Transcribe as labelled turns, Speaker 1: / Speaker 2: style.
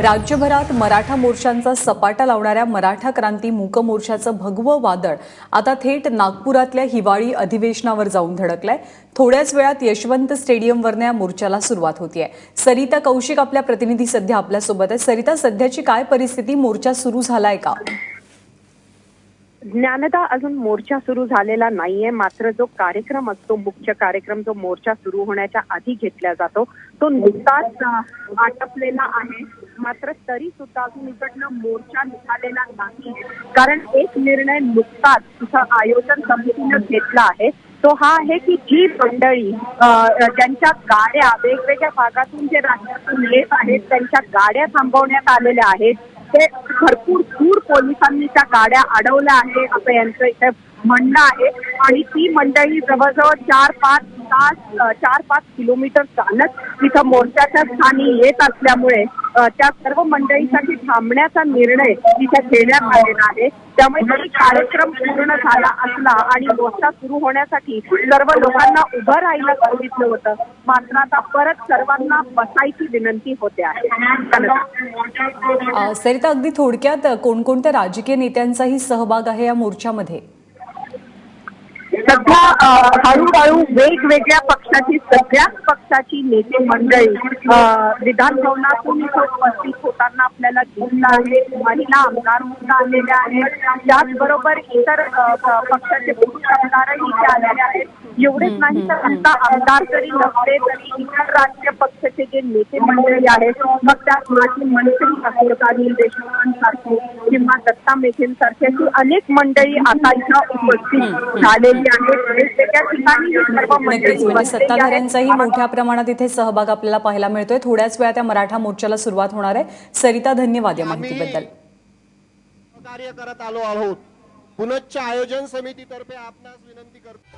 Speaker 1: राज्यभरात मराठा मोर्चांचा सपाटा लावणाऱ्या मराठा क्रांती मूक मोर्चाचं भगवं वादळ आता थेट नागपुरातल्या हिवाळी अधिवेशनावर जाऊन धडकलंय. थोड्याच वेळात यशवंत स्टेडियमवरनं या मोर्चाला सुरुवात होतीये. सरिता कौशिक आपल्या प्रतिनिधी सध्या आपल्यासोबत आहे सरिता सध्याची काय परिस्थिती? मोर्चा सुरू झालाय का?
Speaker 2: ज्ञानदा अजून मोर्चा सुरू झालेला नाहीये. मात्र जो कार्यक्रम असतो मुख्य कार्यक्रम जो मोर्चा सुरू होण्याच्या आधी घेतला जातो तो नुकताच आटपलेला आहे. मात्र तरी सुद्धा अजून इकडनं मोर्चा निघालेला नाही. कारण एक निर्णय नुकताच तिथं आयोजन समितीनं घेतला आहे. तो हा आहे की जी मंडळी त्यांच्या ज्यांच्या गाड्या वेगवेगळ्या भागातून जे राज्यातून येत आहेत त्यांच्या गाड्या थांबवण्यात आलेल्या आहेत. ते भरपूर दूर पोलिसांनी त्या गाड्या अडवल्या आहे असं यांचं इथे म्हणणं आहे. आणि ती मंडळी जवळजवळ चार पाच तास चार पाच किलोमीटर चालत तिथं मोर्चाच्या स्थानी येत असल्यामुळे त्या सर्व मंडळीसाठी थांबण्याचा निर्णय तिथे घेण्यात आलेला आहे. त्यामुळे जरी कार्यक्रम पूर्ण झाला असला आणि मोर्चा सुरू होण्यासाठी सर्व लोकांना उभं राहायला सांगितलं होतं. मात्र आता परत सर्वांना बसायची विनंती होते आहे.
Speaker 1: सरिता अगदी थोडक्यात कोणकोणत्या राजकीय नेत्यांचाही सहभाग आहे या मोर्चामध्ये?
Speaker 2: सध्या हळूहळू वेगवेगळ्या पक्षाची सगळ्याच पक्षाची नेते मंडळी अ, विधान भवनातून इथं उपस्थित होताना आपल्याला दिसलं आहे. महिला आमदार सुद्धा आलेल्या आहेत. त्याचबरोबर इतर पक्षाचे पुरुष आमदारही इथे आलेले आहेत. एवढेच नाही तर आता आमदार जरी नसले तरी इतर राजकीय पक्षाचे जे नेते मंडळी आहेत. मग त्यात माजी मंत्री असोत अनिल देशमुखांसारखे किंवा दत्ता मेघेंसारखे अशी अनेक मंडळी आता इथं उपस्थित झालेली आहेत. वेगवेगळ्या ठिकाणी ही सर्व मंडळी
Speaker 1: नक्कीच म्हणजे
Speaker 2: बसलेली आहेत.
Speaker 1: सत्ताधाऱ्यांचाही मोठ्या प्रमाणात इथे सहभाग आपल्याला पाहायला मिळतोय. थोड्याच वेळात त्या मराठा मोर्चाला सुरुवात होणार आहे. सरिता धन्यवाद या माहितीबद्दल.
Speaker 3: कार्य करत आलो आहोत. पुनश्च आयोजन समितीतर्फे आपणास विनंती करतो.